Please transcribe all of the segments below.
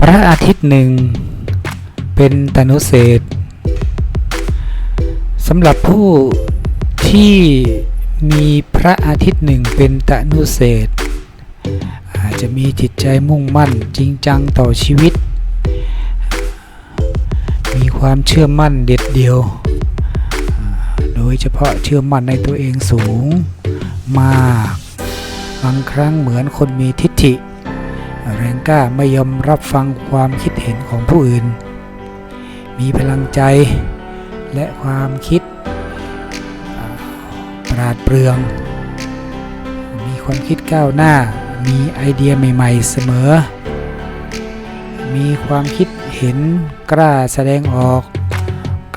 พระอาทิตย์หนึ่ง เป็นตนุเศษสำหรับผู้ที่มีพระอาทิตย์หนึ่งเป็นตนุเศษอาจจะมีจิตใจมุ่งมั่นจริงจังต่อชีวิต มีความเชื่อมั่นเด็ดเดียว โดยเฉพาะเชื่อมั่นในตัวเองสูงมาก บางครั้งเหมือนคนมีทิฏฐิ แรงกล้าไม่ยอมรับฟังความคิดเห็นของผู้อื่น มีพลังใจและความคิดปราดเปรื่อง มีความคิดก้าวหน้า มีไอเดียใหม่ ๆ เสมอ มีความคิดเห็นกล้าแสดงออก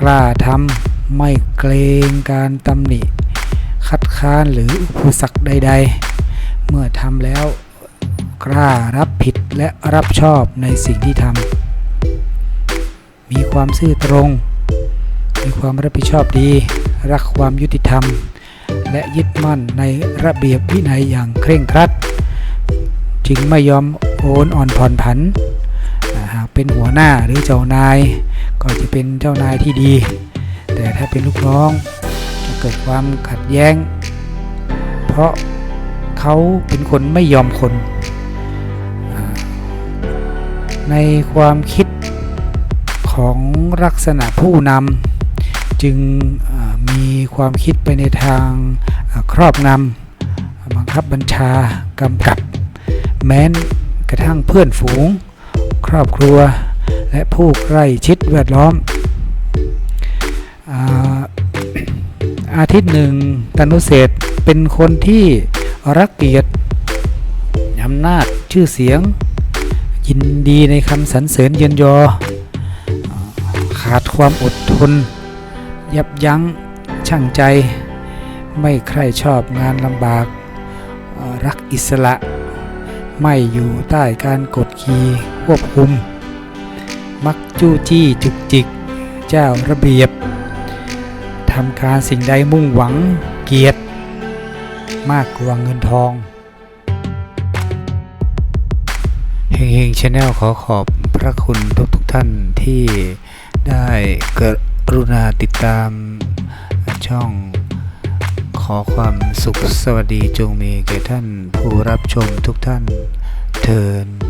กล้าทำไม่เกรงการตำหนิ คัดค้านหรืออุปสรรคใด ๆ เมื่อทำแล้ว กล้ารับผิดและรับชอบในสิ่งที่ทำ มีความซื่อตรง มีความรับผิดชอบดี รักความยุติธรรม และยึดมั่นในระเบียบวินัยอย่างเคร่งครัด จึงไม่ยอมโอนอ่อนผ่อนผัน หากเป็นหัวหน้าหรือเจ้านาย ก็จะเป็นเจ้านายที่ดี แต่ถ้าเป็นลูกน้องจะเกิดความขัดแย้ง เพราะเขาเป็นคนไม่ยอมคน ในความคิดของลักษณะผู้นำจึงมีความคิดไปในทางครอบงำบังคับบัญชากำกับ แม้นกระทั่งเพื่อนฝูง ครอบครัว และผู้ใกล้ชิดแวดล้อมอาทิตย์หนึ่งตนุเศษเป็นคนที่รักเกียรติอำนาจชื่อเสียง ยินดีในคำสรรเสริญเยินยอ ขาดความอดทน ยับยั้งชั่งใจ ไม่ใคร่ชอบงานลำบาก รักอิสระ ไม่อยู่ใต้การกดขี่ควบคุม มักจู้จี้จุกจิก เจ้าระเบียบทำการสิ่งใดมุ่งหวังเกียรติ มากกว่าเงินทอง เฮงเฮงชาแนลขอขอบพระคุณทุกทุกท่านที่ได้กรุณาติดตามช่องขอความสุขสวัสดีจงมีแก่ท่านผู้รับชมทุกท่านเทิน